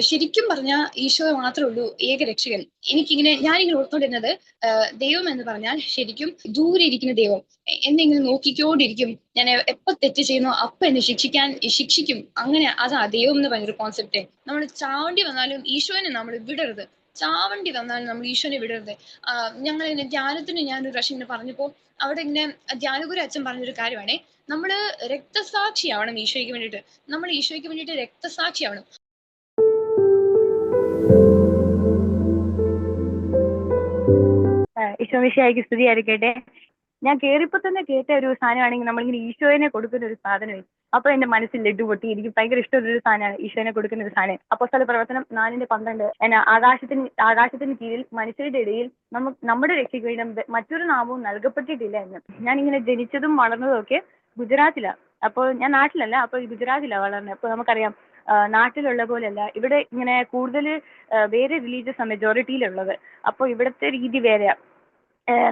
ശരിക്കും പറഞ്ഞാൽ ഈശോ മാത്രമേ ഉള്ളൂ ഏക രക്ഷകൻ. എനിക്കിങ്ങനെ ഞാനിങ്ങനെ ഓർത്തോണ്ടിരുന്നത് ദൈവം എന്ന് പറഞ്ഞാൽ ശരിക്കും ദൂരെ ഇരിക്കുന്ന ദൈവം. എന്നെങ്കിലും നോക്കിക്കോണ്ടിരിക്കും. ഞാൻ എപ്പോ തെറ്റ് ചെയ്യുന്നു അപ്പൊ എന്നെ ശിക്ഷിക്കാൻ ശിക്ഷിക്കും. അങ്ങനെ അതാ ദൈവം എന്ന് പറഞ്ഞൊരു കോൺസെപ്റ്റ് നമ്മൾ ചാവണ്ടി വന്നാലും ഈശോനെ നമ്മൾ വിടരുത്. ചാവണ്ടി വന്നാലും നമ്മൾ ഈശോനെ വിടരുത്. ഞങ്ങൾ ധ്യാനത്തിന് ഞാനൊരു പ്രാവശ്യം ഇങ്ങനെ പറഞ്ഞപ്പോ അവിടെ ഇങ്ങനെ ധ്യാനഗുരു അച്ഛൻ പറഞ്ഞൊരു കാര്യമാണേ. നമ്മൾ രക്തസാക്ഷിയാവണം ഈശോയ്ക്ക് വേണ്ടിയിട്ട്. നമ്മൾ ഈശോയ്ക്ക് വേണ്ടിയിട്ട് രക്തസാക്ഷിയാവണം. ഈശോമിശിയായിക്ക് സ്തുതിയായിരിക്കട്ടെ. ഞാൻ കേറിയപ്പോ തന്നെ കേട്ട ഒരു സാധനമാണെങ്കിൽ നമ്മളിങ്ങനെ ഈശോനെ കൊടുക്കുന്ന ഒരു സാധനമേ. അപ്പൊ എന്റെ മനസ്സിൽ ലഡു പൊട്ടി. എനിക്ക് ഭയങ്കര ഇഷ്ടമുള്ള ഒരു സാധനമാണ് ഈശോനെ കൊടുക്കുന്ന ഒരു സാധനം. അപ്പൊ സ്ഥല പ്രവർത്തനം നാലിന്റെ പന്ത്രണ്ട്. എന്നാ ആകാശത്തിന് ആകാശത്തിന് കീഴിൽ മനുഷ്യരുടെ ഇടയിൽ നമുക്ക് നമ്മുടെ രക്ഷയ്ക്ക് വേണ്ടി മറ്റൊരു നാമവും നൽകപ്പെട്ടിട്ടില്ല എന്ന്. ഞാൻ ഇങ്ങനെ ജനിച്ചതും വളർന്നതും ഒക്കെ ഗുജറാത്തിലാണ് അപ്പോൾ ഞാൻ നാട്ടിലല്ല അപ്പൊ ഗുജറാത്തിലാണ് വളർന്നത് അപ്പൊ നമുക്കറിയാം നാട്ടിലുള്ള പോലെയല്ല. ഇവിടെ ഇങ്ങനെ കൂടുതൽ വേറെ റിലീജിയസ് മെജോറിറ്റിയിലുള്ളത് അപ്പോൾ ഇവിടുത്തെ രീതി വേറെയാ.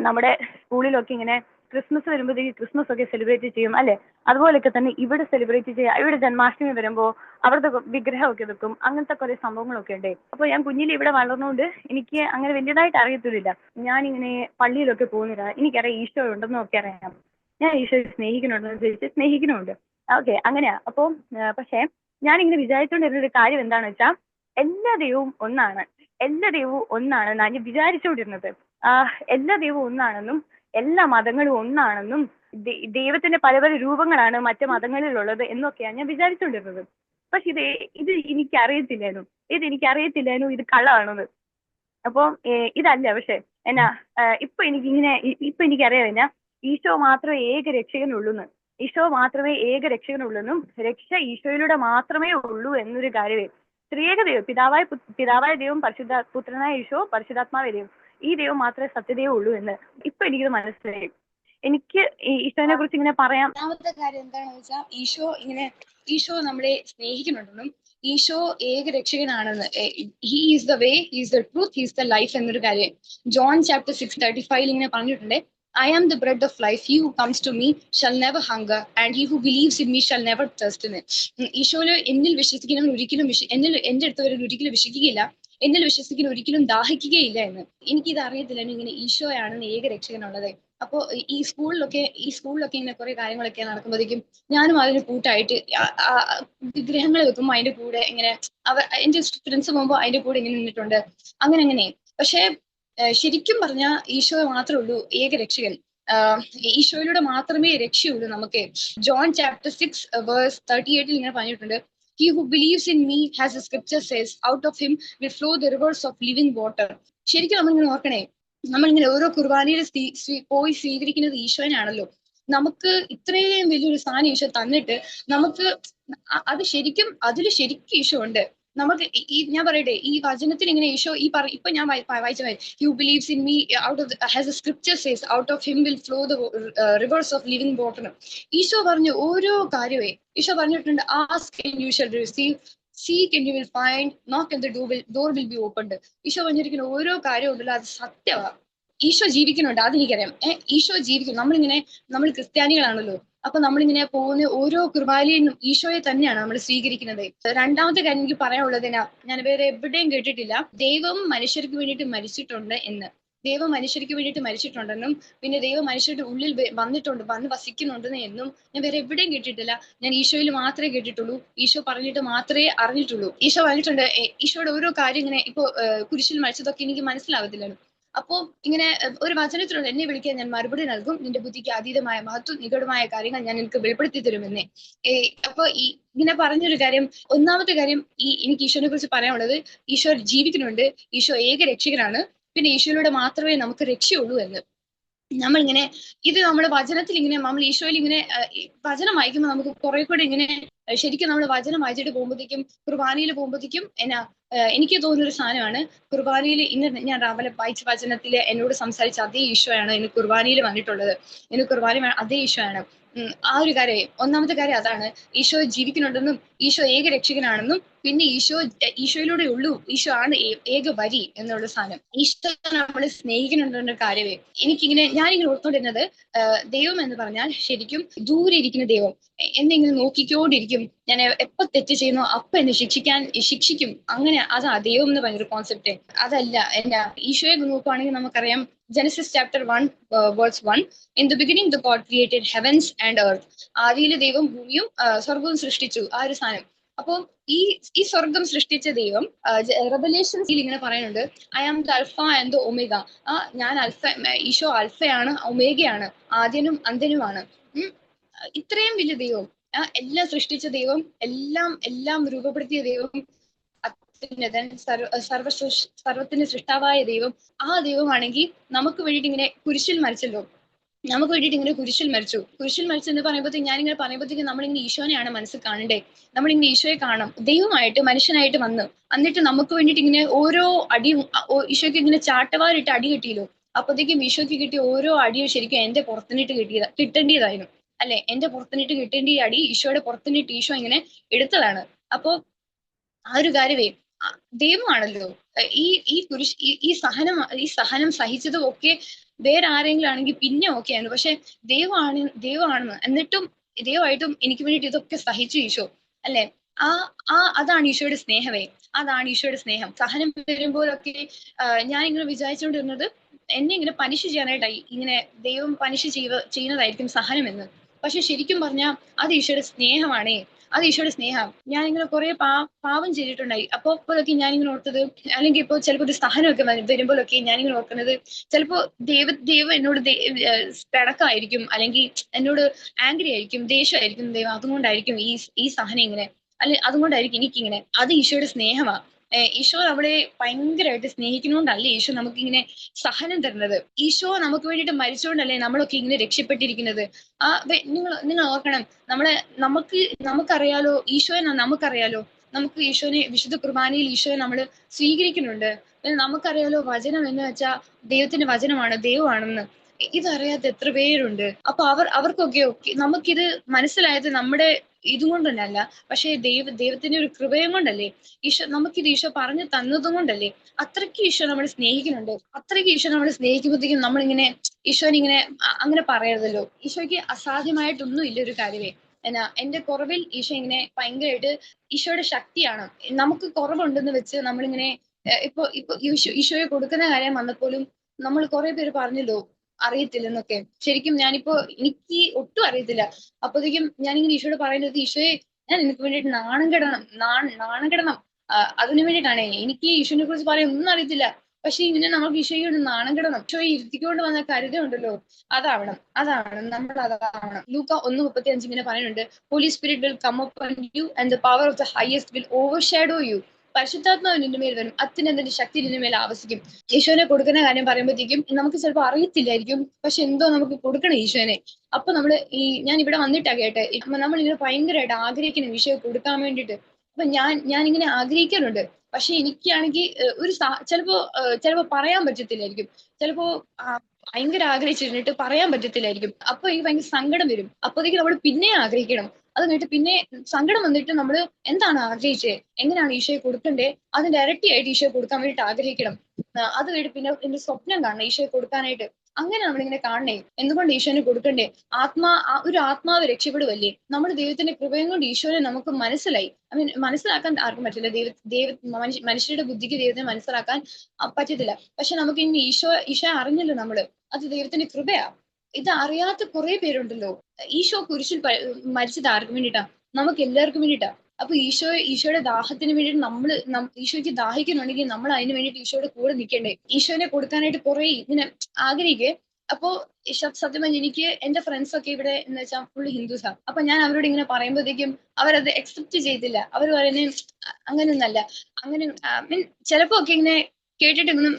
നമ്മുടെ സ്കൂളിലൊക്കെ ഇങ്ങനെ ക്രിസ്മസ് വരുമ്പോഴത്തേക്ക് ക്രിസ്മസ് ഒക്കെ സെലിബ്രേറ്റ് ചെയ്യും അല്ലെ? അതുപോലെയൊക്കെ തന്നെ ഇവിടെ സെലിബ്രേറ്റ് ചെയ്യുക ഇവിടെ ജന്മാഷ്ടമി വരുമ്പോൾ അവിടുത്തെ വിഗ്രഹമൊക്കെ വെക്കും. അങ്ങനത്തെ കുറെ സംഭവങ്ങളൊക്കെ ഉണ്ട്. അപ്പൊ ഞാൻ കുഞ്ഞിൽ ഇവിടെ വളർന്നുകൊണ്ട് എനിക്ക് അങ്ങനെ വലിയതായിട്ട് അറിയത്തില്ല ഞാനിങ്ങനെ പള്ളിയിലൊക്കെ പോകുന്നില്ല എനിക്കറിയാം ഈശോ ഉണ്ടെന്നും ഒക്കെ അറിയാം. ഞാൻ ഈശോയെ സ്നേഹിക്കുന്നുണ്ടെന്ന് ചോദിച്ചു സ്നേഹിക്കുന്നുണ്ട് ഓക്കെ അങ്ങനെയാ. അപ്പോൾ പക്ഷേ ഞാനിങ്ങനെ വിചാരിച്ചുകൊണ്ടിരുന്ന ഒരു കാര്യം എന്താണെന്ന് വെച്ചാൽ എല്ലാ ദൈവവും ഒന്നാണ്. എല്ലാ ദൈവവും ഒന്നാണ് ഞാൻ വിചാരിച്ചുകൊണ്ടിരുന്നത് എല്ലാ ദൈവവും ഒന്നാണെന്നും എല്ലാ മതങ്ങളും ഒന്നാണെന്നും ദൈവത്തിന്റെ പല പല രൂപങ്ങളാണ് മറ്റു മതങ്ങളിലുള്ളത് എന്നൊക്കെയാണ് ഞാൻ വിചാരിച്ചുകൊണ്ടിരുന്നത് പക്ഷെ ഇത് ഇത് എനിക്ക് അറിയത്തില്ലായിരുന്നു ഇത് എനിക്ക് അറിയത്തില്ലായിരുന്നു ഇത് കള്ളമാണെന്ന് അപ്പോൾ ഇതല്ല പക്ഷെ എന്നാ ഇപ്പൊ എനിക്കിങ്ങനെ ഇപ്പൊ എനിക്കറിയാം എന്നാ ഈശോ മാത്രമേ ഏക രക്ഷകനുള്ളൂന്ന്. ഈശോ മാത്രമേ ഏക രക്ഷകനുള്ളെന്നും രക്ഷ ഈശോയിലൂടെ മാത്രമേ ഉള്ളൂ എന്നൊരു കാര്യമേ സ്ത്രീക ദൈവം പിതാവായ പിതാവായ ദൈവം പരിശുദ്ധ പുത്രനായ ഈശോ പരിശുദ്ധാത്മാവായ ദൈവം ഈ ദൈവം മാത്രമേ സത്യദൈവം ഉള്ളൂ എന്ന് ഇപ്പൊ എനിക്കിത് മനസ്സിലായി. എനിക്ക് ഈശോനെ കുറിച്ച് ഇങ്ങനെ പറയാം. രണ്ടാമത്തെ കാര്യം എന്താണെന്ന് വെച്ചാൽ ഈശോ ഇങ്ങനെ ഈശോ നമ്മളെ സ്നേഹിക്കുന്നുണ്ടെന്നും ഈശോ ഏക രക്ഷകനാണെന്ന് he is the way he's the truth he's the life എന്നൊരു കാര്യം. John chapter six thirty five ഇങ്ങനെ പറഞ്ഞിട്ടുണ്ട് I am the bread of life. He who comes to me shall never hunger, and he who believes in me shall never thirst in it. ഈശോയിൽ എന്നിൽ വിശ്വസിക്കുന്നവൻ ഒരിക്കലും എന്നിൽ എന്റെ അടുത്ത് വരെ ഒരിക്കലും വിശ്വസിക്കുകയില്ല. എന്നിൽ വിശ്വസിക്കുന്ന ഒരിക്കലും ദാഹിക്കുകയില്ല എന്ന്. എനിക്കിത് അറിയത്തില്ല. ഇങ്ങനെ ഈശോയാണ് ഏക രക്ഷകനുള്ളത്. അപ്പോ ഈ സ്കൂളിലൊക്കെ ഈ സ്കൂളിലൊക്കെ ഇങ്ങനെ കുറെ കാര്യങ്ങളൊക്കെ നടക്കുമ്പോഴേക്കും ഞാനും അതിന് കൂട്ടായിട്ട് വിഗ്രഹങ്ങൾ വെക്കുമ്പോൾ അതിന്റെ കൂടെ ഇങ്ങനെ അവർ എന്റെ ഫ്രണ്ട്സ് പോകുമ്പോൾ അതിന്റെ കൂടെ ഇങ്ങനെ നിന്നിട്ടുണ്ട്. അങ്ങനെ അങ്ങനെ. പക്ഷേ ശരിക്കും പറഞ്ഞാൽ ഈശോ മാത്രമേ ഉള്ളൂ ഏക രക്ഷകൻ. ഈശോയിലൂടെ മാത്രമേ രക്ഷയുള്ളൂ നമുക്ക്. John chapter six verse thirty എയ്റ്റിൽ ഇങ്ങനെ പറഞ്ഞിട്ടുണ്ട്. He who believes in me has a scripture says out of him will flow the rivers of living water ശരിക്കും നമ്മളിങ്ങനെ ഓർക്കണേ നമ്മളിങ്ങനെ ഓരോ കുർബാനയിൽ പോയി സ്വീകരിക്കുന്നത് ഈശോനാണല്ലോ. നമുക്ക് ഇത്രയും വലിയൊരു സ്ഥാനം ഈശോ തന്നിട്ട് നമുക്ക് അത് ശരിക്കും അതിൽ ശരിക്കും ഈശോ ഉണ്ട്. നമുക്ക് ഈ ഞാൻ പറയട്ടെ ഈ വചനത്തിൽ ഇങ്ങനെ ഈശോ ഈ പറ ഇപ്പൊ ഞാൻ വായിച്ച you believes in me out of has a scripture says out of him will flow the rivers of living water Eesho പറഞ്ഞ ഓരോ കാര്യമേ ഈശോ പറഞ്ഞിട്ടുണ്ട് ask and you shall receive seek and you will find knock and will door will be opened Eesho പറഞ്ഞിരിക്കുന്ന ഓരോ കാര്യം ഉണ്ടല്ലോ അത് സത്യമാണ് ഈശോ ജീവിക്കുന്നുണ്ട് അതെനിക്കറിയാം. ഏഹ് ഈശോ ജീവിക്കും നമ്മളിങ്ങനെ നമ്മൾ ക്രിസ്ത്യാനികളാണല്ലോ. അപ്പൊ നമ്മളിങ്ങനെ പോകുന്ന ഓരോ കുർബാനയിലും ഈശോയെ തന്നെയാണ് നമ്മൾ സ്വീകരിക്കുന്നത്. രണ്ടാമത്തെ കാര്യം എനിക്ക് പറയാനുള്ളതിനാ ഞാൻ വേറെ എവിടെയും കേട്ടിട്ടില്ല. ദൈവം മനുഷ്യർക്ക് വേണ്ടിയിട്ട് മരിച്ചിട്ടുണ്ട് എന്ന്. ദൈവം മനുഷ്യർക്ക് വേണ്ടിയിട്ട് മരിച്ചിട്ടുണ്ടെന്നും പിന്നെ ദൈവം മനുഷ്യരുടെ ഉള്ളിൽ വന്നിട്ടുണ്ട് വന്ന് വസിക്കുന്നുണ്ടെന്ന് എന്നും ഞാൻ വേറെ എവിടെയും കേട്ടിട്ടില്ല. ഞാൻ ഈശോയിൽ മാത്രമേ കേട്ടിട്ടുള്ളൂ. ഈശോ പറഞ്ഞിട്ട് മാത്രമേ അറിഞ്ഞിട്ടുള്ളൂ. ഈശോ പറഞ്ഞിട്ടുണ്ട് ഈശോയുടെ ഓരോ കാര്യം ഇങ്ങനെ ഇപ്പോ കുരിശിൽ മരിച്ചതൊക്കെ എനിക്ക് മനസ്സിലാവത്തില്ലല്ലോ അപ്പോ ഇങ്ങനെ ഒരു വചനത്തിലൂടെ എന്നെ വിളിക്കാൻ ഞാൻ മറുപടി നൽകും. നിന്റെ ബുദ്ധിക്ക് അതീതമായ മഹത്വം നിഗഢമായ കാര്യങ്ങൾ ഞാൻ നിനക്ക് വെളിപ്പെടുത്തി തരുമെന്നേ. അപ്പൊ ഈ ഇങ്ങനെ പറഞ്ഞൊരു കാര്യം ഒന്നാമത്തെ കാര്യം ഈ എനിക്ക് ഈശോനെ കുറിച്ച് പറയാനുള്ളത് ഈശോ ജീവിക്കുന്നുണ്ട് ഈശോ ഏക രക്ഷകനാണ്. പിന്നെ ഈശോയിലൂടെ മാത്രമേ നമുക്ക് രക്ഷയുള്ളൂ എന്ന്. നമ്മളിങ്ങനെ ഇത് നമ്മുടെ വചനത്തിൽ ഇങ്ങനെ നമ്മൾ ഈശോയിൽ ഇങ്ങനെ വചനം വായിക്കുമ്പോൾ നമുക്ക് കുറെ കൂടെ ഇങ്ങനെ ശരിക്കും നമ്മൾ വചനം വായിച്ചിട്ട് പോകുമ്പോഴത്തേക്കും കുർബാനയിൽ പോകുമ്പോഴത്തേക്കും എന്നാ എനിക്ക് തോന്നുന്ന ഒരു സാധനമാണ്. കുർബാനയിൽ ഇന്ന് ഞാൻ രാവിലെ വായിച്ച വചനത്തിൽ എന്നോട് സംസാരിച്ച അതേ ഈശോയാണ് ഇന്ന് കുർബാനയിൽ വന്നിട്ടുള്ളത്. ഇന്ന് കുർബാന അതേ ഈശോ ആണ് ആ ഒരു കാര്യം ഒന്നാമത്തെ കാര്യം അതാണ്. ഈശോ ജീവിക്കുന്നുണ്ടെന്നും ഈശോ ഏക രക്ഷകനാണെന്നും പിന്നെ ഈശോ ഈശോയിലൂടെ ഉള്ളു. ഈശോ ആണ് ഏക വരി എന്നുള്ള സാധനം. ഈശോ നമ്മൾ സ്നേഹിക്കുന്നുണ്ടെന്ന കാര്യമേ. എനിക്കിങ്ങനെ ഞാനിങ്ങനെ ഓർത്തോണ്ടിരുന്നത് ദൈവം എന്ന് പറഞ്ഞാൽ ശരിക്കും ദൂരെ ഇരിക്കുന്ന ദൈവം. എ- എന്നെ ഇങ്ങനെ നോക്കിക്കൊണ്ടിരിക്കും. ഞാൻ എപ്പൊ തെറ്റ് ചെയ്യുന്നു അപ്പൊ എന്നെ ശിക്ഷിക്കാൻ ശിക്ഷിക്കും. അങ്ങനെ അതാ ദൈവം എന്ന് പറഞ്ഞൊരു കോൺസെപ്റ്റ് അതല്ല എന്റെ ഈശോയെ നോക്കുവാണെങ്കിൽ നമുക്കറിയാം Genesis chapter one verse one in the beginning the God created heavens and earth ആദ്യയിൽ ദൈവം ഭൂമിയും സ്വർഗവും സൃഷ്ടിച്ചു. ആ ഒരു സാധനം അപ്പോൾ ഈ ഈ സ്വർഗം സൃഷ്ടിച്ച ദൈവം റെവലേഷൻസിൽ ഇങ്ങനെ പറയുന്നുണ്ട് I am the alpha and the omega ആ ഞാൻ അൽഫ ഈശോ അൽഫയാണ് ഒമേഗയാണ് ആദ്യനും അന്തനുമാണ് ഇത്രയും വലിയ ദൈവം. എല്ലാം സൃഷ്ടിച്ച ദൈവം എല്ലാം എല്ലാം രൂപപ്പെടുത്തിയ ദൈവം അത്യുന്നതൻ സർവ സർവ സൃഷ്- സൃഷ്ടാവായ ദൈവം. ആ ദൈവമാണെങ്കിൽ നമുക്ക് വേണ്ടിയിട്ട് ഇങ്ങനെ കുരിശിൽ മരിച്ചല്ലോ. നമുക്ക് വേണ്ടിയിട്ട് ഇങ്ങനെ കുരിശിൽ മരിച്ചു. കുരിശിൽ മരിച്ചു എന്ന് പറയുമ്പോഴത്തേക്ക് ഞാനിങ്ങനെ പറയുമ്പോഴത്തേക്ക് നമ്മളിങ്ങനെ ഈശോനെയാണ് മനസ്സിൽ കാണണ്ടേ? നമ്മളിങ്ങനെ ഈശോയെ കാണാം ദൈവമായിട്ട് മനുഷ്യനായിട്ട് വന്നു എന്നിട്ട് നമുക്ക് വേണ്ടിയിട്ട് ഇങ്ങനെ ഓരോ അടിയും ഈശോയ്ക്ക് ഇങ്ങനെ ചാട്ടവാരിട്ട് അടി കിട്ടിയല്ലോ. അപ്പോഴത്തേക്കും ഈശോയ്ക്ക് കിട്ടിയ ഓരോ അടിയും ശരിക്കും എന്റെ പുറത്തുനിന്നിട്ട് കിട്ടിയതാ കിട്ടേണ്ടതായിരുന്നു. അല്ലെ? എന്റെ പുറത്തിനിട്ട് കിട്ടേണ്ട ഈ അടി ഈശോയുടെ പുറത്തിനിട്ട് ഈശോ ഇങ്ങനെ എടുത്തതാണ്. അപ്പോ ആ ഒരു കാര്യമേ ദൈവമാണല്ലോ. ഈ ഈ കുരിശ് ഈ സഹനം ഈ സഹനം സഹിച്ചതും ഒക്കെ വേറെ ആരെങ്കിലും ആണെങ്കിൽ പിന്നെ ഓക്കെ ആയിരുന്നു. പക്ഷെ ദൈവമാണ് ദൈവമാണെന്ന് എന്നിട്ടും ദൈവമായിട്ടും എനിക്ക് വേണ്ടിയിട്ട് ഇതൊക്കെ സഹിച്ചു ഈശോ. അല്ലെ? ആ ആ അതാണ് ഈശോയുടെ സ്നേഹമേ. അതാണ് ഈശോയുടെ സ്നേഹം. സഹനം വരുമ്പോഴൊക്കെ ഞാൻ ഇങ്ങനെ വിചാരിച്ചുകൊണ്ടിരുന്നത് എന്നെ ഇങ്ങനെ പനിഷ് ചെയ്യാനായിട്ടായി. ഇങ്ങനെ ദൈവം പനിഷ് ചെയ്യുക ചെയ്യുന്നതായിരിക്കും സഹനം എന്ന് പക്ഷെ ശരിക്കും പറഞ്ഞാൽ അത് ഈശോയുടെ സ്നേഹമാണേ. അത് ഈശോയുടെ സ്നേഹം. ഞാൻ ഇങ്ങനെ കുറെ പാ പാവം ചെയ്തിട്ടുണ്ടായി. അപ്പൊ അപ്പോഴൊക്കെ ഞാനിങ്ങനെ ഓർത്തത് അല്ലെങ്കിൽ ഇപ്പൊ ചിലപ്പോൾ ഒരു സഹനമൊക്കെ വരുമ്പോഴൊക്കെ ഞാൻ ഞാനിങ്ങനെ ഓർക്കുന്നത് ചിലപ്പോ ദൈവ ദൈവം എന്നോട് പിടക്കമായിരിക്കും അല്ലെങ്കിൽ എന്നോട് ആംഗ്രി ആയിരിക്കും ദേഷ്യമായിരിക്കും ദൈവം. അതുകൊണ്ടായിരിക്കും ഈ ഈ സഹനം ഇങ്ങനെ അല്ലെ അതുകൊണ്ടായിരിക്കും എനിക്കിങ്ങനെ. അത് ഈശോയുടെ സ്നേഹമാ. ഏഹ് ഈശോ നമ്മളെ ഭയങ്കരമായിട്ട് സ്നേഹിക്കുന്നതുകൊണ്ടല്ലേ ഈശോ നമുക്ക് ഇങ്ങനെ സഹനം തരുന്നത്? ഈശോ നമുക്ക് വേണ്ടിയിട്ട് മരിച്ചുകൊണ്ടല്ലേ നമ്മളൊക്കെ ഇങ്ങനെ രക്ഷപ്പെട്ടിരിക്കുന്നത്? ആ നിങ്ങൾ നിങ്ങൾ ഓർക്കണം. നമ്മളെ നമുക്ക് നമുക്കറിയാലോ ഈശോയെ നമുക്കറിയാലോ. നമുക്ക് ഈശോനെ വിശുദ്ധ കുർബാനയിൽ ഈശോയെ നമ്മൾ സ്വീകരിക്കുന്നുണ്ട്. നമുക്കറിയാലോ വചനം എന്ന് വെച്ചാൽ ദൈവത്തിന്റെ വചനമാണ് ദൈവമാണെന്ന്. ഇതറിയാത്ത എത്ര പേരുണ്ട്. അപ്പൊ അവർ അവർക്കൊക്കെ ഒക്കെ നമുക്കിത് മനസ്സിലായത് നമ്മുടെ ഇതും കൊണ്ടല്ല പക്ഷേ ദൈവ ദൈവത്തിന്റെ ഒരു കൃപയും കൊണ്ടല്ലേ ഈശോ നമുക്കിത് ഈശോ പറഞ്ഞു തന്നതും കൊണ്ടല്ലേ അത്രയ്ക്ക് ഈശോ നമ്മൾ സ്നേഹിക്കുന്നുണ്ട്. അത്രയ്ക്ക് ഈശോ നമ്മൾ സ്നേഹിക്കുമ്പോഴത്തേക്കും നമ്മളിങ്ങനെ ഈശോനിങ്ങനെ അങ്ങനെ പറയരുതല്ലോ. ഈശോയ്ക്ക് അസാധ്യമായിട്ടൊന്നും ഇല്ല ഒരു കാര്യമേ. എന്നാ എന്റെ കുറവിൽ ഈശോ ഇങ്ങനെ ഭയങ്കരമായിട്ട് ഈശോയുടെ ശക്തിയാണ്. നമുക്ക് കുറവുണ്ടെന്ന് വെച്ച് നമ്മളിങ്ങനെ ഇപ്പൊ ഇപ്പൊ ഈശോ ഈശോയെ കൊടുക്കുന്ന കാര്യം വന്നപ്പോലും നമ്മൾ കുറെ പേര് പറഞ്ഞല്ലോ അറിയത്തില്ലെന്നൊക്കെ. ശരിക്കും ഞാനിപ്പോ എനിക്ക് ഒട്ടും അറിയത്തില്ല. അപ്പോഴത്തേക്കും ഞാനിങ്ങനെ ഈശോയോട് പറയുന്നത് ഈശോയെ ഞാൻ എനിക്ക് വേണ്ടിയിട്ട് നാണം കെടണം നാണം കെടണം. അതിനു വേണ്ടിയിട്ടാണ്. എനിക്ക് ഈശോനെ കുറിച്ച് പറയാൻ ഒന്നും അറിയത്തില്ല. പക്ഷെ ഇങ്ങനെ നമുക്ക് ഈശോയോട് നാണം കെടണം. ഈശോയെ ഇരുത്തിക്കൊണ്ട് വന്ന കരുതയുണ്ടല്ലോ അതാവണം അതാവണം നമ്മൾ അതാവണം. ലൂക്ക ഒന്ന് മുപ്പത്തി അഞ്ച് ഇങ്ങനെ പറയുന്നുണ്ട്. Holy spirit will come up you and the power of the highest will overshadow you പരിശുദ്ധാത്മാവ് നിന്റെ മേൽ വരും. അത്യന്തന്റെ ശക്തി നിന്റെ മേൽ ആവസിക്കും ഈശോനെ കൊടുക്കുന്ന കാര്യം പറയുമ്പോഴത്തേക്കും നമുക്ക് ചിലപ്പോൾ അറിയത്തില്ലായിരിക്കും. പക്ഷെ എന്തോ നമുക്ക് കൊടുക്കണം ഈശോനെ. അപ്പൊ നമ്മൾ ഈ ഞാൻ ഇവിടെ വന്നിട്ടാ കേട്ടെ. നമ്മൾ ഇങ്ങനെ ഭയങ്കരമായിട്ട് ആഗ്രഹിക്കുന്ന ഈശോയെ കൊടുക്കാൻ വേണ്ടിട്ട് അപ്പൊ ഞാൻ ഞാൻ ഇങ്ങനെ ആഗ്രഹിക്കാറുണ്ട്. പക്ഷെ എനിക്കാണെങ്കിൽ ഒരു ചിലപ്പോ ചിലപ്പോ പറയാൻ പറ്റത്തില്ലായിരിക്കും. ചിലപ്പോ ഭയങ്കര ആഗ്രഹിച്ചിരുന്നിട്ട് പറയാൻ പറ്റത്തില്ലായിരിക്കും. അപ്പൊ എനിക്ക് ഭയങ്കര സങ്കടം വരും. അപ്പോഴത്തേക്ക് നമ്മൾ പിന്നെ ആഗ്രഹിക്കണം. അത് കഴിഞ്ഞിട്ട് പിന്നെ സങ്കടം വന്നിട്ട് നമ്മൾ എന്താണ് ആഗ്രഹിച്ചത് എങ്ങനെയാണ് ഈശോയെ കൊടുക്കണ്ടേ? അതിന്റെ ഇരട്ടിയായിട്ട് ഈശോയെ കൊടുക്കാൻ വേണ്ടിയിട്ട് ആഗ്രഹിക്കണം. അത് കഴിഞ്ഞിട്ട് പിന്നെ എന്റെ സ്വപ്നം കാണണം ഈശോയെ കൊടുക്കാനായിട്ട്. അങ്ങനെ നമ്മളിങ്ങനെ കാണണേ. എന്തുകൊണ്ട് ഈശോനെ കൊടുക്കണ്ടേ? ആത്മാ ഒരു ആത്മാവ് രക്ഷപ്പെടുവല്ലേ? നമ്മുടെ ദൈവത്തിന്റെ കൃപയും കൊണ്ട് ഈശോനെ നമുക്ക് മനസ്സിലായി. ഐ മീൻ മനസ്സിലാക്കാൻ ആർക്കും പറ്റില്ല. ദൈവ ദൈവ മനുഷ്യ- മനുഷ്യരുടെ ബുദ്ധിക്ക് ദൈവത്തെ മനസ്സിലാക്കാൻ പറ്റത്തില്ല. പക്ഷെ നമുക്ക് ഇനി ഈശോ ഈശോ അറിഞ്ഞല്ലോ നമ്മൾ. അത് ദൈവത്തിന്റെ കൃപയാ. ഇത് അറിയാത്ത കുറെ പേരുണ്ടല്ലോ. ഈശോ കുരിശിൽ മരിച്ചത് ആർക്കും വേണ്ടിട്ടാ നമുക്ക് എല്ലാവർക്കും വേണ്ടിട്ടാ അപ്പൊ ഈശോ ഈശോയുടെ ദാഹത്തിന് വേണ്ടിയിട്ട് നമ്മൾ നം- ഈശോയ്ക്ക് ദാഹിക്കുന്നുണ്ടെങ്കിൽ നമ്മൾ അതിന് വേണ്ടിയിട്ട് ഈശോയുടെ കൂടെ നിൽക്കണ്ടേ? ഈശോനെ കൊടുക്കാനായിട്ട് കുറെ ഇങ്ങനെ ആഗ്രഹിക്കേ? അപ്പോ സത്യമായി സത്യം എനിക്ക് എന്റെ ഫ്രണ്ട്സ് ഒക്കെ ഇവിടെ എന്ന് വെച്ചാൽ ഫുൾ ഹിന്ദുസാ അപ്പൊ ഞാൻ അവരോട് ഇങ്ങനെ പറയുമ്പോഴത്തേക്കും അവരത് അക്സെപ്റ്റ് ചെയ്തില്ല. അവർ പറയുന്നത് അങ്ങനെയൊന്നല്ല അങ്ങനെ മീൻ ചിലപ്പോ ഒക്കെ ഇങ്ങനെ കേട്ടിട്ട് ഇങ്ങനെ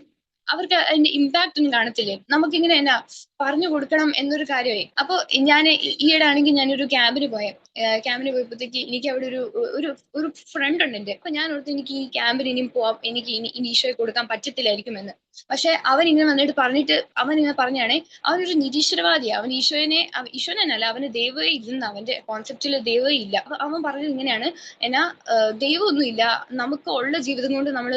അവർക്ക് അതിന്റെ ഇമ്പാക്ട് ഒന്നും കാണത്തില്ലേ? നമുക്കിങ്ങനെ എന്നാ പറഞ്ഞു കൊടുക്കണം എന്നൊരു കാര്യമായി അപ്പൊ ഞാൻ ഈയിടെ ആണെങ്കിൽ ഞാനൊരു ക്യാമ്പിന് പോയ. ക്യാമ്പിന് പോയപ്പോഴത്തേക്ക് എനിക്ക് അവിടെ ഒരു ഒരു ഒരു ഫ്രണ്ട് ഉണ്ട് എന്റെ അപ്പൊ ഞാൻ ഓർത്ത് എനിക്ക് ഈ ക്യാമ്പിന് ഇനിയും പോവാം. എനിക്ക് ഇനി ഇനി ഈശോയെ കൊടുക്കാൻ പറ്റത്തില്ലായിരിക്കും എന്ന് പക്ഷെ അവൻ ഇങ്ങനെ വന്നിട്ട് പറഞ്ഞിട്ട് അവൻ ഇങ്ങനെ പറഞ്ഞാണേ അവനൊരു നിരീശ്വരവാദിയാ. അവൻ ഈശോനെ അല്ല അവന് ദൈവമേ ഇല്ലെന്ന് അവന്റെ കോൺസെപ്റ്റിൽ ദൈവമേ ഇല്ല. അവൻ പറഞ്ഞത് ഇങ്ങനെയാണ്. എന്നാ ദൈവമൊന്നും ഇല്ല നമുക്ക് ഉള്ള ജീവിതം കൊണ്ട് നമ്മൾ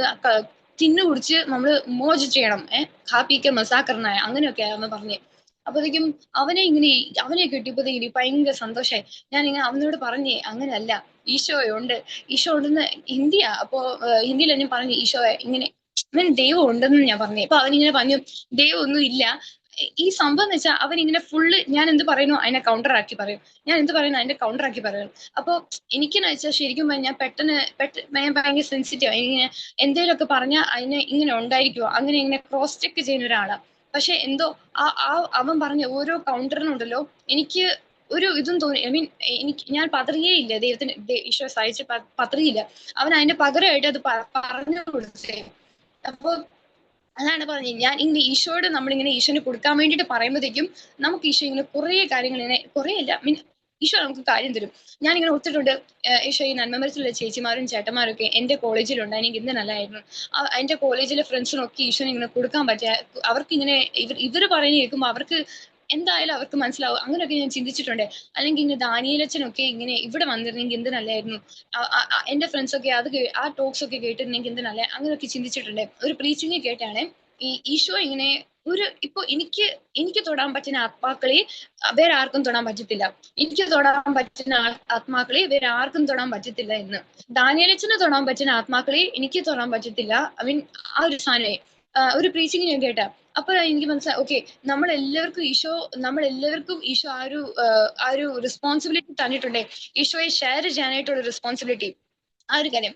തിന്നു കുടിച്ച് നമ്മൾ മോജ് ചെയ്യണം ഏഹ് ഹാപ്പിക്ക് മസാക്കറിനായ അങ്ങനെയൊക്കെ അവൻ പറഞ്ഞു. അപ്പോഴത്തേക്കും അവനെ ഇങ്ങനെ അവനെ കിട്ടിയപ്പോഴത്തേക്കും എനിക്ക് ഭയങ്കര സന്തോഷമായി ഞാൻ ഇങ്ങനെ അവനോട് പറഞ്ഞേ അങ്ങനെയല്ല ഈശോയുണ്ട് ഈശോ ഉണ്ടെന്ന് ഹിന്ദിയ അപ്പോ ഹിന്ദിയിൽ ഞാൻ പറഞ്ഞു ഈശോയെ ഇങ്ങനെ അവൻ ദൈവം ഉണ്ടെന്ന് ഞാൻ പറഞ്ഞു. അപ്പൊ അവനിങ്ങനെ പറഞ്ഞു ദൈവം ഒന്നും ഇല്ല. ഈ സംഭവം എന്ന് വെച്ചാൽ അവൻ ഇങ്ങനെ ഫുള്ള് ഞാൻ എന്ത് പറയുന്നു? അതിനെ കൗണ്ടർ ആക്കി പറയും. ഞാൻ എന്ത് പറയുന്നു? അതിന്റെ കൗണ്ടർ ആക്കി പറയും. അപ്പൊ എനിക്കെന്ന് വെച്ചാൽ ശരിക്കും ഞാൻ പെട്ടെന്ന് പെട്ടെന്ന് ഞാൻ ഭയങ്കര സെൻസിറ്റീവ് ഇങ്ങനെ എന്തെങ്കിലുമൊക്കെ പറഞ്ഞാൽ അതിനെ ഇങ്ങനെ ഉണ്ടായിരിക്കുമോ അങ്ങനെ ഇങ്ങനെ ക്രോസ് ചെക്ക് ചെയ്യുന്ന ഒരാളാണ് പക്ഷെ എന്തോ ആ ആ അവൻ പറഞ്ഞ ഓരോ കൗണ്ടറിനുണ്ടല്ലോ എനിക്ക് ഒരു ഇതും തോന്നി. ഐ മീൻ എനിക്ക് ഞാൻ പതറിയേ ഇല്ല. ദൈവത്തിന് ഈശോ സഹിച്ച് പതറിയില്ല. അവൻ അതിന്റെ പകരമായിട്ട് അത് പറഞ്ഞു കൊടുത്തേ. അപ്പൊ അതാണ് പറഞ്ഞത്. ഞാൻ ഇങ്ങനെ ഈശോയോട് നമ്മളിങ്ങനെ ഈശോന് കൊടുക്കാൻ വേണ്ടിയിട്ട് പറയുമ്പോഴത്തേക്കും നമുക്ക് ഈശോ ഇങ്ങനെ കുറേ കാര്യങ്ങൾ ഇങ്ങനെ കുറേ അല്ല മീൻ ഈശോ നമുക്ക് കാര്യം തരും. ഞാൻ ഇങ്ങനെ ഒത്തിട്ടുണ്ട് ഈശോ ഈ നന്മമരത്തിലുള്ള ചേച്ചിമാരും ചേട്ടന്മാരും ഒക്കെ എന്റെ കോളേജിലുണ്ട്. എനിക്ക് ഇന്ന് നല്ലതായിരുന്നു. ആ- എന്റെ കോളേജിലെ ഫ്രണ്ട്സിനൊക്കെ ഈശോനെ ഇങ്ങനെ കൊടുക്കാൻ പറ്റിയ അവർക്ക് ഇങ്ങനെ ഇവർ ഇവർ പറയുന്ന കേൾക്കുമ്പോൾ അവർക്ക് എന്തായാലും അവർക്ക് മനസ്സിലാവും. അങ്ങനെയൊക്കെ ഞാൻ ചിന്തിച്ചിട്ടുണ്ട്. അല്ലെങ്കിൽ ഇങ്ങനെ ദാനിയലച്ചനൊക്കെ ഇങ്ങനെ ഇവിടെ വന്നിരുന്നെങ്കിൽ എന്ത് നല്ലായിരുന്നു? ആ- ആ- ആ എന്റെ ഫ്രണ്ട്സ് ഒക്കെ അത് ആ ടോക്സ് ഒക്കെ കേട്ടിരുന്നെങ്കിൽ എന്ത് നല്ല അങ്ങനെയൊക്കെ ചിന്തിച്ചിട്ടുണ്ട്. ഒരു പ്രീച്ചിങ് കേട്ടാണ് ഈ ഈശോ ഇങ്ങനെ ഒരു ഇപ്പൊ എനിക്ക് എനിക്ക് തൊടാൻ പറ്റുന്ന ആത്മാക്കളെ വേറെ ആർക്കും തൊടാൻ പറ്റത്തില്ല. എനിക്ക് തൊടാൻ പറ്റുന്ന ആത്മാക്കളെ വേറെ ആർക്കും തൊടാൻ പറ്റത്തില്ല എന്ന്. ദാനിയലച്ചന് തൊടാൻ പറ്റുന്ന ആത്മാക്കളെ എനിക്ക് തൊടാൻ പറ്റത്തില്ല. ഐ മീൻ ആ ഒരു സാധനമേ. ആഹ് ഒരു പ്രീച്ചിങ് ഞാൻ കേട്ട. അപ്പോഴാണ് എനിക്ക് മനസ്സിലായി ഓക്കെ നമ്മൾ എല്ലാവർക്കും ഈശോ നമ്മൾ എല്ലാവർക്കും ഈശോ ആ ഒരു ആ ഒരു റെസ്പോൺസിബിലിറ്റി തന്നിട്ടുണ്ടേ. ഈശോയെ ഷെയർ ചെയ്യാനായിട്ടുള്ള റെസ്പോൺസിബിലിറ്റി ആ ഒരു കാര്യം.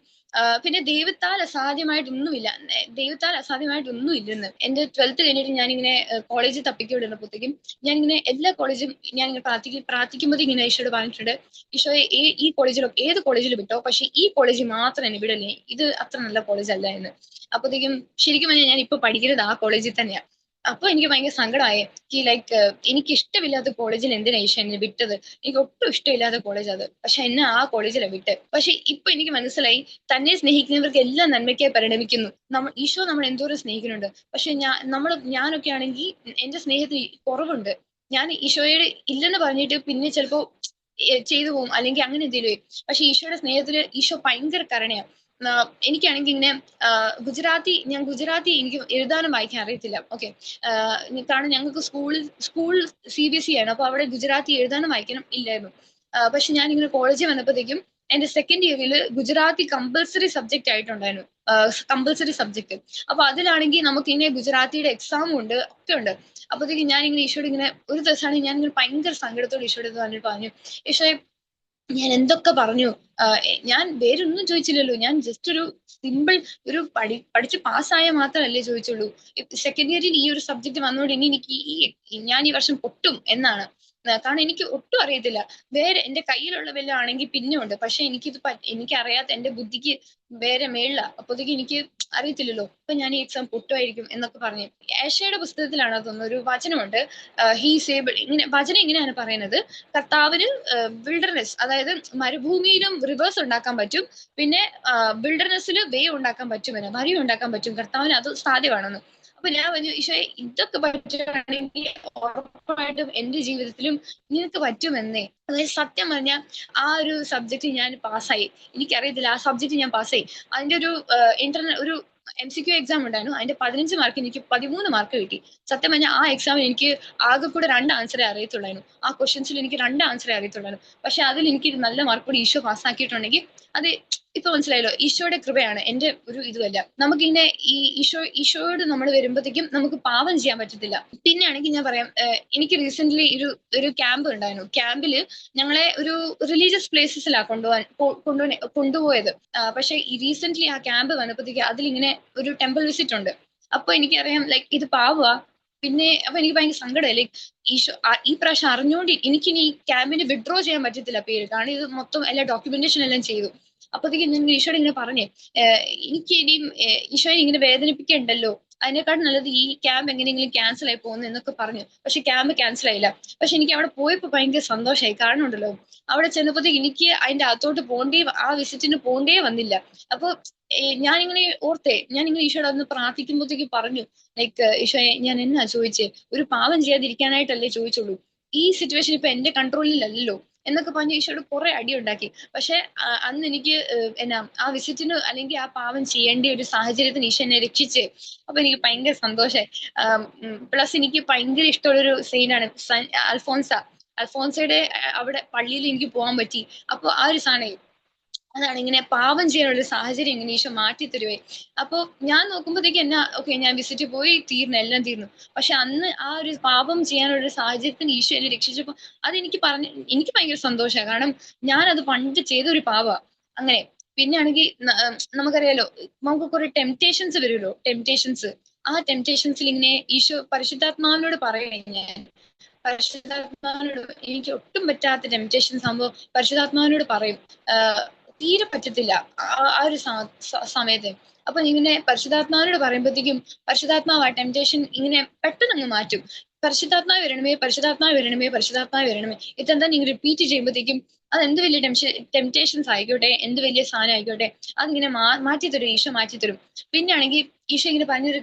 പിന്നെ ദൈവത്താൽ അസാധ്യമായിട്ടൊന്നുമില്ല. ദൈവത്താൽ അസാധ്യമായിട്ടൊന്നും ഇല്ലെന്ന് എന്റെ ട്വൽത്ത് കഴിഞ്ഞിട്ട് ഞാനിങ്ങനെ കോളേജിൽ തപ്പിക്കൊണ്ടിരുന്നപ്പോഴത്തേക്കും ഞാനിങ്ങനെ എല്ലാ കോളേജും ഞാനിങ്ങനെ പ്രാർത്ഥിക്കും പ്രാർത്ഥിക്കുമ്പോൾ ഇങ്ങനെ ഈശോയോട് പറഞ്ഞിട്ടുണ്ട് ഈശോയെ ഈ- കോളേജിലോ ഏത് കോളേജിൽ വിട്ടോ പക്ഷെ ഈ കോളേജ് മാത്രം എന്നെ വിടല്ലേ? ഇത് അത്ര നല്ല കോളേജ് അല്ല എന്ന്. അപ്പോഴത്തേക്കും ശരിക്കും പറഞ്ഞാൽ ഞാൻ ഇപ്പൊ പഠിക്കുന്നത് ആ കോളേജിൽ തന്നെയാ. അപ്പൊ എനിക്ക് ഭയങ്കര സങ്കടമായി. ഈ ലൈക്ക് എനിക്ക് ഇഷ്ടമില്ലാത്ത കോളേജിൽ എന്തിനാ ഈശ എന്നെ വിട്ടത്? എനിക്ക് ഒട്ടും ഇഷ്ടമില്ലാത്ത കോളേജ് അത്. പക്ഷെ എന്നെ ആ കോളേജിലെ വിട്ട്. പക്ഷെ ഇപ്പൊ എനിക്ക് മനസ്സിലായി തന്നെ സ്നേഹിക്കുന്നവർക്ക് എല്ലാം നന്മയ്ക്കായി പരിണമിക്കുന്നു. നമ്മൾ ഈശോ നമ്മൾ എന്തോരം സ്നേഹിക്കുന്നുണ്ട്. പക്ഷെ ഞാൻ നമ്മൾ ഞാനൊക്കെ ആണെങ്കിൽ എന്റെ സ്നേഹത്തിന് കുറവുണ്ട്. ഞാൻ ഈശോയോട് ഇല്ലെന്ന് പറഞ്ഞിട്ട് പിന്നെ ചിലപ്പോ ചെയ്തു പോകും അല്ലെങ്കിൽ അങ്ങനെ എന്തെങ്കിലും പക്ഷെ ഈശോയുടെ സ്നേഹത്തിൽ ഈശോ ഭയങ്കര കരുണയാണ് എനിക്കാണെങ്കിൽ ഇങ്ങനെ ഗുജറാത്തി ഞാൻ ഗുജറാത്തി എനിക്ക് എഴുതാനും വായിക്കാൻ അറിയത്തില്ല. ഓക്കെ കാരണം ഞങ്ങൾക്ക് സ്കൂളിൽ school C B S E ആണ്. അപ്പൊ അവിടെ ഗുജറാത്തി എഴുതാനും വായിക്കാനും ഇല്ലായിരുന്നു. പക്ഷെ ഞാൻ ഇങ്ങനെ കോളേജിൽ വന്നപ്പോഴത്തേക്കും എന്റെ സെക്കൻഡ് ഇയറിൽ ഗുജറാത്തി കമ്പൽസറി സബ്ജക്റ്റ് ആയിട്ടുണ്ടായിരുന്നു. കമ്പൽസറി സബ്ജക്ട് അപ്പൊ അതിലാണെങ്കിൽ നമുക്ക് ഇങ്ങനെ ഗുജറാത്തിയുടെ എക്സാം ഉണ്ട് ഒക്കെ ഉണ്ട്. അപ്പോഴത്തേക്കും ഞാൻ ഇങ്ങനെ ഈശോട് ഇങ്ങനെ ഒരു ദിവസമാണ് ഞാൻ ഇങ്ങനെ ഭയങ്കര സങ്കടത്തോട് ഈശോട് പറഞ്ഞിട്ട് പറഞ്ഞു ഈശോയെ ഞാൻ എന്തൊക്കെ പറഞ്ഞു? ഞാൻ വേറൊന്നും ചോദിച്ചില്ലല്ലോ. ഞാൻ ജസ്റ്റ് ഒരു സിമ്പിൾ ഒരു പഠി പഠിച്ച് പാസ്സായ മാത്രമല്ലേ ചോദിച്ചുള്ളൂ. സെക്കൻഡ് ഇയറിൽ ഈ ഒരു സബ്ജക്ട് വന്നുകൊണ്ട് ഇനി എനിക്ക് ഈ ഞാൻ ഈ വർഷം പൊട്ടും എന്നാണ്. കാരണം എനിക്ക് ഒട്ടും അറിയത്തില്ല. വേറെ എന്റെ കയ്യിലുള്ള വല്ല ആണെങ്കിൽ പിന്നെ ഉണ്ട് പക്ഷെ എനിക്കിത് എനിക്ക് അറിയാത്ത എന്റെ ബുദ്ധിക്ക് വേറെ മേളില. അപ്പോഴത്തേക്ക് എനിക്ക് അറിയത്തില്ലല്ലോ. അപ്പൊ ഞാൻ ഈ എക്സാം പൊട്ടുമായിരിക്കും എന്നൊക്കെ പറഞ്ഞു ഏഷ്യയുടെ പുസ്തകത്തിലാണ് തോന്നുന്നു ഒരു വചനമുണ്ട്. ഹീസ് ഏബിൾ ഇങ്ങനെ വചനം ഇങ്ങനെയാണ് പറയുന്നത്. കർത്താവിന് ബിൽഡർനെസ് അതായത് മരുഭൂമിയിലും റിവേഴ്സ് ഉണ്ടാക്കാൻ പറ്റും. പിന്നെ ബിൽഡർനെസ്സിൽ വേ ഉണ്ടാക്കാൻ പറ്റും വരി ഉണ്ടാക്കാൻ പറ്റും. കർത്താവിന് അത് സാധ്യമാണെന്ന്. അപ്പൊ ഞാൻ പറഞ്ഞു ഈശോയെ ഇതൊക്കെ പറ്റുകയാണെങ്കിൽ ഉറപ്പായിട്ടും എന്റെ ജീവിതത്തിലും നിനക്ക് പറ്റുമെന്നേ. അതായത് സത്യം പറഞ്ഞാൽ ആ ഒരു സബ്ജക്ട് ഞാൻ പാസ്സായി. എനിക്കറിയത്തില്ല ആ സബ്ജക്ട് ഞാൻ പാസ്സായി. അതിന്റെ ഒരു ഇന്റർനെറ്റ് ഒരു എം സി ക്യു എക്സാം ഉണ്ടായിരുന്നു. അതിന്റെ പതിനഞ്ച് മാർക്ക് എനിക്ക് പതിമൂന്ന് മാർക്ക് കിട്ടി. സത്യം പറഞ്ഞാൽ ആ എക്സാമിൽ എനിക്ക് ആകെ കൂടെ രണ്ട് ആൻസറേ അറിയത്തുള്ളായിരുന്നു. ആ ക്വസ്റ്റ്യൻസിൽ എനിക്ക് രണ്ട് ആൻസറേ അറിയത്തുള്ളായിരുന്നു. പക്ഷെ അതിൽ എനിക്ക് നല്ല മാർക്ക് കൂടി ഈശോ പാസ്സാക്കിയിട്ടുണ്ടെങ്കിൽ അത് ഇപ്പൊ മനസ്സിലായല്ലോ ഈശോയുടെ കൃപയാണ് എന്റെ ഒരു ഇതുമല്ല. നമുക്കിങ്ങനെ ഈ ഈശോ ഈശോയോട് നമ്മൾ വരുമ്പോഴത്തേക്കും നമുക്ക് പാവം ചെയ്യാൻ പറ്റത്തില്ല. പിന്നെയാണെങ്കിൽ ഞാൻ പറയാം എനിക്ക് റീസെന്റ് ഒരു ഒരു ക്യാമ്പ് ഉണ്ടായിരുന്നു. ക്യാമ്പിൽ ഞങ്ങളെ ഒരു റിലീജിയസ് പ്ലേസസിലാണ് കൊണ്ടുപോകാൻ കൊണ്ടുപോയി കൊണ്ടുപോയത്. പക്ഷെ ഈ റീസെന്റ് ആ ക്യാമ്പ് വന്നപ്പോഴത്തേക്ക് അതിലിങ്ങനെ ഒരു ടെമ്പിൾ വിസിറ്റ് ഉണ്ട്. അപ്പൊ എനിക്കറിയാം ലൈക്ക് ഇത് പാവുക പിന്നെ അപ്പൊ എനിക്ക് ഭയങ്കര സങ്കടമായി. ലൈക്ക് ഈശോ ഈ പ്രാവശ്യം അറിഞ്ഞുകൊണ്ട് എനിക്കിനി ക്യാമ്പിന് വിഡ്രോ ചെയ്യാൻ പറ്റത്തില്ല പേര്. കാരണം ഇത് മൊത്തം എല്ലാ ഡോക്യുമെന്റേഷൻ എല്ലാം ചെയ്തു. അപ്പോഴത്തേക്കും ഞാൻ ഈശോയോട് ഇങ്ങനെ പറഞ്ഞേ എനിക്ക് ഇനിയും ഈശോയെ ഇങ്ങനെ വേദനിപ്പിക്കണ്ടല്ലോ? അതിനെക്കാട്ടും നല്ലത് ഈ ക്യാമ്പ് എങ്ങനെയെങ്കിലും ക്യാൻസൽ ആയി പോകുന്നു എന്നൊക്കെ പറഞ്ഞു. പക്ഷെ ക്യാമ്പ് ക്യാൻസൽ ആയില്ല. പക്ഷെ എനിക്ക് അവിടെ പോയപ്പോ ഭയങ്കര സന്തോഷമായി. കാരണം ഉണ്ടല്ലോ അവിടെ ചെന്നപ്പോഴത്തേക്ക് എനിക്ക് അതിന്റെ അകത്തോട്ട് പോകണ്ടേ ആ വിസിറ്റിന് പോകണ്ടേ വന്നില്ല. അപ്പൊ ഏഹ് ഞാനിങ്ങനെ ഓർത്തേ ഞാനിങ്ങനെ ഈശോയുടെ അന്ന് പ്രാർത്ഥിക്കുമ്പോഴത്തേക്ക് പറഞ്ഞു ലൈക്ക് ഈശോയെ ഞാൻ എന്നാ ചോദിച്ചേ? ഒരു പാവം ചെയ്യാതിരിക്കാനായിട്ടല്ലേ ചോദിച്ചുള്ളൂ. ഈ സിറ്റുവേഷൻ ഇപ്പൊ എന്റെ കൺട്രോളിലല്ലോ എന്നൊക്കെ പറഞ്ഞ് ഈശോയോട് കുറെ അടി ഉണ്ടാക്കി പക്ഷെ അന്ന് എനിക്ക് എന്നാ ആ വിസിറ്റിന് അല്ലെങ്കിൽ ആ പാവം ചെയ്യേണ്ട ഒരു സാഹചര്യത്തിന് ഈശോ എന്നെ രക്ഷിച്ച്. അപ്പൊ എനിക്ക് ഭയങ്കര സന്തോഷമായി പ്ലസ് എനിക്ക് ഭയങ്കര ഇഷ്ടമുള്ളൊരു സീനാണ് അൽഫോൻസ. അൽഫോൻസയുടെ അവിടെ പള്ളിയിൽ എനിക്ക് പോകാൻ പറ്റി. അപ്പൊ ആ ഒരു സാധനം അതാണ് ഇങ്ങനെ പാവം ചെയ്യാനുള്ള സാഹചര്യം ഇങ്ങനെ ഈശോ മാറ്റി തരുവേ അപ്പൊ ഞാൻ നോക്കുമ്പോഴത്തേക്ക് എന്നാ ഓക്കെ ഞാൻ വിസിറ്റ് പോയി തീർന്നു എല്ലാം തീർന്നു. പക്ഷെ അന്ന് ആ ഒരു പാപം ചെയ്യാനുള്ള സാഹചര്യത്തിന് ഈശോ എന്നെ രക്ഷിച്ചപ്പോ അതെനിക്ക് പറഞ്ഞ എനിക്ക് ഭയങ്കര സന്തോഷമാണ്. കാരണം ഞാൻ അത് പണ്ട് ചെയ്ത ഒരു പാവ അങ്ങനെ പിന്നെ ആണെങ്കിൽ നമുക്കറിയാലോ നമുക്ക് കുറെ ടെംപ്റ്റേഷൻസ് വരുമല്ലോ ടെംപ്റ്റേഷൻസ് ആ ടെംപ്റ്റേഷൻസിൽ ഇങ്ങനെ ഈശോ പരിശുദ്ധാത്മാവിനോട് പറയണേ ഞാൻ. പരിശുദ്ധാത്മാവിനോട് എനിക്ക് ഒട്ടും പറ്റാത്ത ടെംപ്റ്റേഷൻസ് സംഭവം പരിശുദ്ധാത്മാവിനോട് പറയും തീരെ പറ്റത്തില്ല. ആ ഒരു സമയത്ത്. അപ്പൊ ഇങ്ങനെ പരിശുദ്ധാത്മാവിനോട് പറയുമ്പോഴത്തേക്കും പരിശുദ്ധാത്മാവ് ആ ടെംപ്റ്റേഷൻ ഇങ്ങനെ പെട്ടെന്ന് മാറ്റും. പരിശുദ്ധാത്മാവ് വരണമേ പരിശുദ്ധാത്മാവ് വരണമേ പരിശുദ്ധാത്മാവ് വരണമേ. ഇതെന്താ നിങ്ങൾ റിപ്പീറ്റ് ചെയ്യുമ്പോഴത്തേക്കും അത് എന്ത് വലിയ ടെംപ്റ്റേഷൻസ് ആയിക്കോട്ടെ എന്ത് വലിയ സാധനം ആയിക്കോട്ടെ അതിങ്ങനെ മാ മാറ്റി തരും ഈശോ മാറ്റി തരും പിന്നെ ആണെങ്കിൽ ഈശോ ഇങ്ങനെ പറഞ്ഞൊരു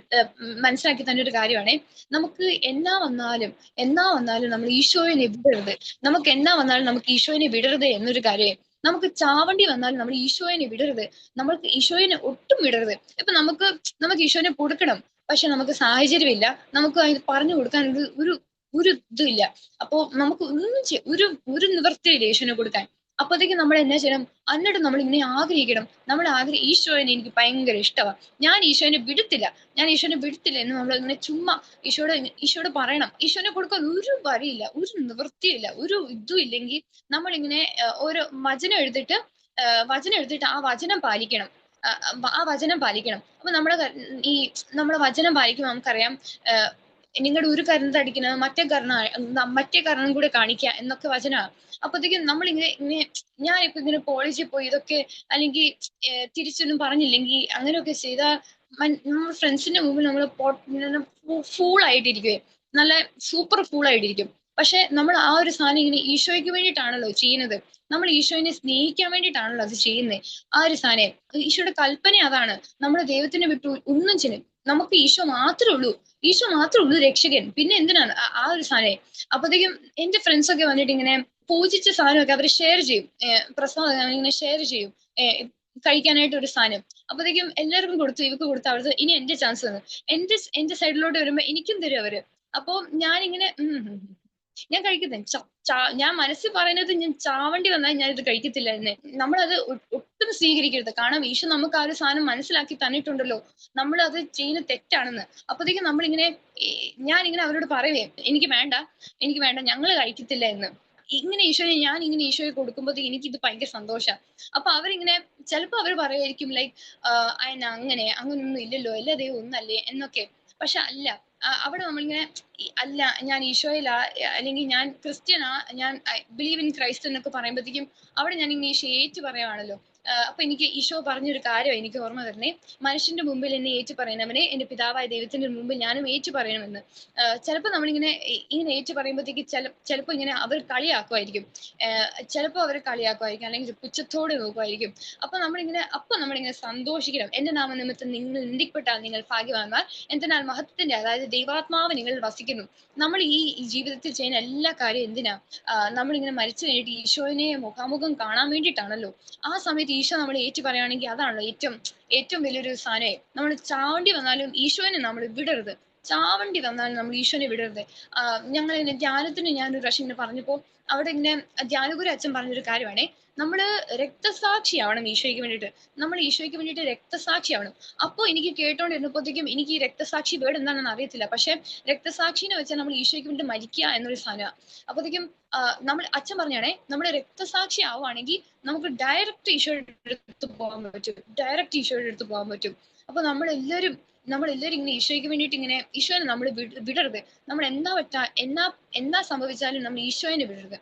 മനസ്സിലാക്കി തന്നെ ഒരു കാര്യമാണ്. നമുക്ക് എന്നാ വന്നാലും എന്നാ വന്നാലും നമ്മൾ ഈശോയെ വിടരുത്. നമുക്ക് എന്നാ വന്നാലും നമുക്ക് ഈശോയെ വിടരുത് എന്നൊരു കാര്യം നമുക്ക് ചാവണ്ടി വന്നാലും നമ്മൾ ഈശോയെ വിടരുത്. നമ്മൾക്ക് ഈശോയെ ഒട്ടും വിടരുത്. ഇപ്പൊ നമുക്ക് നമുക്ക് ഈശോനെ കൊടുക്കണം പക്ഷെ നമുക്ക് സാഹചര്യമില്ല. നമുക്ക് അത് പറഞ്ഞു കൊടുക്കാൻ ഒരു ഒരു ഇതും ഇല്ല. അപ്പോ നമുക്ക് ഒന്നും ഒരു ഒരു നിവൃത്തിയില്ല ഈശോനെ കൊടുക്കാൻ. അപ്പോഴത്തേക്ക് നമ്മൾ എന്നാ ചെയ്യണം? എന്നിട്ട് നമ്മൾ ഇങ്ങനെ ആഗ്രഹിക്കണം. നമ്മൾ ആഗ്രഹം ഈശോനെ എനിക്ക് ഭയങ്കര ഇഷ്ടമാണ് ഞാൻ ഈശോനെ വിടത്തില്ല. ഞാൻ ഈശോനെ വിടത്തില്ല എന്ന് നമ്മൾ ഇങ്ങനെ ചുമ്മാ ഈശോയുടെ ഈശോയോട് പറയണം. ഈശോനെ കൊടുക്കാൻ ഒരു വരിയില്ല ഒരു നിവൃത്തിയില്ല ഒരു ഇതും ഇല്ലെങ്കിൽ നമ്മളിങ്ങനെ ഓരോ വചനം എഴുതിട്ട് വചനം എഴുതിട്ട് ആ വചനം പാലിക്കണം. ആ വചനം പാലിക്കണം. അപ്പൊ നമ്മുടെ ഈ നമ്മുടെ വചനം പാലിക്കുമ്പോൾ നമുക്കറിയാം നിങ്ങളുടെ ഒരു കരണം തടിക്കുന്നത് മറ്റേ കരണം മറ്റേ കരണം കൂടെ കാണിക്കുക എന്നൊക്കെ വചനമാണ് അപ്പോഴത്തേക്കും നമ്മൾ ഇങ്ങനെ ഇങ്ങനെ ഞാൻ ഇപ്പൊ ഇങ്ങനെ കോളേജിൽ പോയി ഇതൊക്കെ അല്ലെങ്കിൽ തിരിച്ചൊന്നും പറഞ്ഞില്ലെങ്കിൽ അങ്ങനെയൊക്കെ ചെയ്താൽ നമ്മുടെ ഫ്രണ്ട്സിന്റെ മുമ്പിൽ നമ്മൾ ഫൂൾ ആയിട്ടിരിക്കുവേ. നല്ല സൂപ്പർ ഫൂൾ ആയിട്ടിരിക്കും. പക്ഷെ നമ്മൾ ആ ഒരു സാധനം ഇങ്ങനെ ഈശോയ്ക്ക് വേണ്ടിയിട്ടാണല്ലോ ചെയ്യുന്നത്. നമ്മൾ ഈശോയിനെ സ്നേഹിക്കാൻ വേണ്ടിയിട്ടാണല്ലോ അത് ചെയ്യുന്നത് ആ ഒരു സാധനം ഈശോയുടെ കൽപ്പന അതാണ്. നമ്മൾ ദൈവത്തിനെ വിട്ടു ഒന്നും ചെയ്യും നമുക്ക് ഈശോ മാത്രമേ ഉള്ളൂ. ഈശോ മാത്രമേ ഉള്ളൂ രക്ഷകൻ. പിന്നെ എന്തിനാണ്? ആ- ഒരു സാധനം. അപ്പോഴത്തേക്കും എന്റെ ഫ്രണ്ട്സ് ഒക്കെ വന്നിട്ട് ഇങ്ങനെ പൂജിച്ച സാധനമൊക്കെ അവർ ഷെയർ ചെയ്യും. പ്രസാദം ഇങ്ങനെ ഷെയർ ചെയ്യും. കഴിക്കാനായിട്ട് ഒരു സാധനം. അപ്പോഴത്തേക്കും എല്ലാവർക്കും കൊടുത്തു ഇവക്ക് കൊടുത്തു അവർക്ക് ഇനി എന്റെ ചാൻസ് തന്നു. എന്റെ എന്റെ സൈഡിലോട്ട് വരുമ്പോ എനിക്കും തരും അവർ. അപ്പൊ ഞാനിങ്ങനെ. ഞാൻ കഴിക്കുന്നത് ഞാൻ മനസ്സിൽ പറയുന്നത് ഞാൻ ചാവണ്ടി വന്നാൽ ഞാൻ ഇത് കഴിക്കത്തില്ലായിരുന്നേ. നമ്മളത് ഒട്ടും സ്വീകരിക്കരുത്. കാരണം ഈശോ നമുക്ക് ആ ഒരു സാധനം മനസ്സിലാക്കി തന്നിട്ടുണ്ടല്ലോ. നമ്മൾ അത് ചെയ്യുന്ന തെറ്റാണെന്ന്. അപ്പോഴത്തേക്കും നമ്മളിങ്ങനെ ഞാൻ ഇങ്ങനെ അവരോട് പറയുവേ എനിക്ക് വേണ്ട എനിക്ക് വേണ്ട ഞങ്ങൾ കഴിക്കത്തില്ല എന്ന്. ഇങ്ങനെ ഈശോയെ ഞാൻ ഇങ്ങനെ ഈശോയെ കൊടുക്കുമ്പോൾ എനിക്ക് ഇത് ഭയങ്കര സന്തോഷമാണ് അപ്പൊ അവരിങ്ങനെ ചിലപ്പോൾ അവർ പറയുമായിരിക്കും ലൈക്ക് അതിന് അങ്ങനെ അങ്ങനൊന്നും ഇല്ലല്ലോ എല്ലാ ഒന്നല്ലേ? എന്നൊക്കെ. പക്ഷെ അല്ല അവിടെ നമ്മളിങ്ങനെ അല്ല ഞാൻ ഈശോയിലാ അല്ലെങ്കിൽ ഞാൻ ക്രിസ്ത്യനാ ഞാൻ ബിലീവ് ഇൻ ക്രൈസ്റ്റ് എന്നൊക്കെ പറയുമ്പോഴത്തേക്കും അവിടെ ഞാൻ ഇങ്ങനെ ഏറ്റു പറയുവാണല്ലോ. അപ്പൊ എനിക്ക് ഈശോ പറഞ്ഞൊരു കാര്യം എനിക്ക് ഓർമ്മ തരണേ മനുഷ്യന്റെ മുമ്പിൽ എന്നെ ഏറ്റു പറയണവനെ എന്റെ പിതാവായ ദൈവത്തിന്റെ മുമ്പിൽ ഞാനും ഏറ്റു പറയണമെന്ന്. ചിലപ്പോൾ നമ്മളിങ്ങനെ ഇങ്ങനെ ഏറ്റു പറയുമ്പോഴത്തേക്ക് ചില ചിലപ്പോൾ ഇങ്ങനെ അവർ കളിയാക്കുമായിരിക്കും. ചിലപ്പോൾ അവർ കളിയാക്കുമായിരിക്കും അല്ലെങ്കിൽ പുച്ഛത്തോടെ നോക്കുമായിരിക്കും. അപ്പൊ നമ്മളിങ്ങനെ അപ്പൊ നമ്മളിങ്ങനെ സന്തോഷിക്കണം. എന്റെ നാമനിമിത്തം നിങ്ങൾ നിന്ദിക്കപ്പെട്ടാൽ നിങ്ങൾ ഭാഗ്യവാന്മാർ. എന്തിനാൽ മഹത്വത്തിന്റെ അതായത് ദൈവാത്മാവ് നിങ്ങൾ വസിക്കുന്നു. നമ്മൾ ഈ ജീവിതത്തിൽ ചെയ്യുന്ന എല്ലാ കാര്യം എന്തിനാ? നമ്മളിങ്ങനെ മരിച്ചു കഴിഞ്ഞിട്ട് ഈശോനെ മുഖാമുഖം കാണാൻ വേണ്ടിയിട്ടാണല്ലോ. ആ സമയത്ത് ഈശോ നമ്മൾ ഏറ്റു പറയുകയാണെങ്കിൽ അതാണല്ലോ ഏറ്റവും ഏറ്റവും വലിയൊരു സാധനമേ നമ്മൾ ചാവണ്ടി വന്നാലും ഈശോനെ നമ്മൾ വിടരുത്. ചാവണ്ടി വന്നാലും നമ്മൾ ഈശോനെ വിടരുത്. ഞങ്ങൾ ഇങ്ങനെ ധ്യാനത്തിന് ഞാനൊരു പ്രാവശ്യം ഇങ്ങനെ പറഞ്ഞപ്പോൾ അവിടെ ഇങ്ങനെ ധ്യാനഗുരു അച്ഛൻ പറഞ്ഞൊരു കാര്യമാണേ. നമ്മൾ രക്തസാക്ഷിയാവണം ഈശോയ്ക്ക് വേണ്ടിയിട്ട്. നമ്മൾ ഈശോയ്ക്ക് വേണ്ടിയിട്ട് രക്തസാക്ഷിയാവണം. അപ്പോൾ എനിക്ക് കേട്ടോണ്ടിരുന്നപ്പോഴത്തേക്കും എനിക്ക് ഈ രക്തസാക്ഷി വേർഡ് എന്താണെന്ന് അറിയത്തില്ല. പക്ഷെ രക്തസാക്ഷിനെ വെച്ചാൽ നമ്മൾ ഈശോയ്ക്ക് വേണ്ടി മരിക്കുക എന്നൊരു സാധനമാണ് അപ്പോഴത്തേക്കും നമ്മൾ അച്ഛൻ പറഞ്ഞാണേ നമ്മൾ രക്തസാക്ഷി ആവുകയാണെങ്കിൽ നമുക്ക് ഡയറക്റ്റ് ഈശോയുടെ അടുത്ത് പോകാൻ പറ്റും. ഡയറക്റ്റ് ഈശോയുടെ അടുത്ത് പോകാൻ പറ്റും. അപ്പൊ നമ്മൾ എല്ലാവരും നമ്മൾ എല്ലാവരും ഇങ്ങനെ ഈശോയ്ക്ക് വേണ്ടിയിട്ട് ഇങ്ങനെ ഈശോനെ നമ്മൾ വിടരുത്. നമ്മൾ എന്താ പറ്റാ എന്നാ എന്താ സംഭവിച്ചാലും നമ്മൾ ഈശോനെ വിടരുത്.